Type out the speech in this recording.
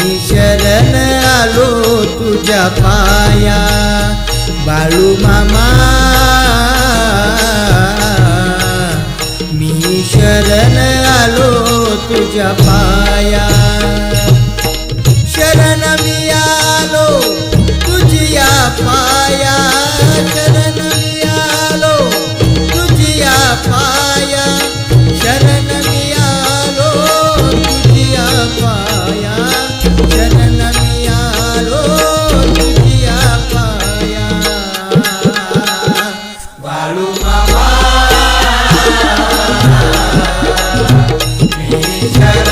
शरण आलो तुझ्या पाया. बाळू मामा मी शरण आलो तुझ्या पाया. Yeah.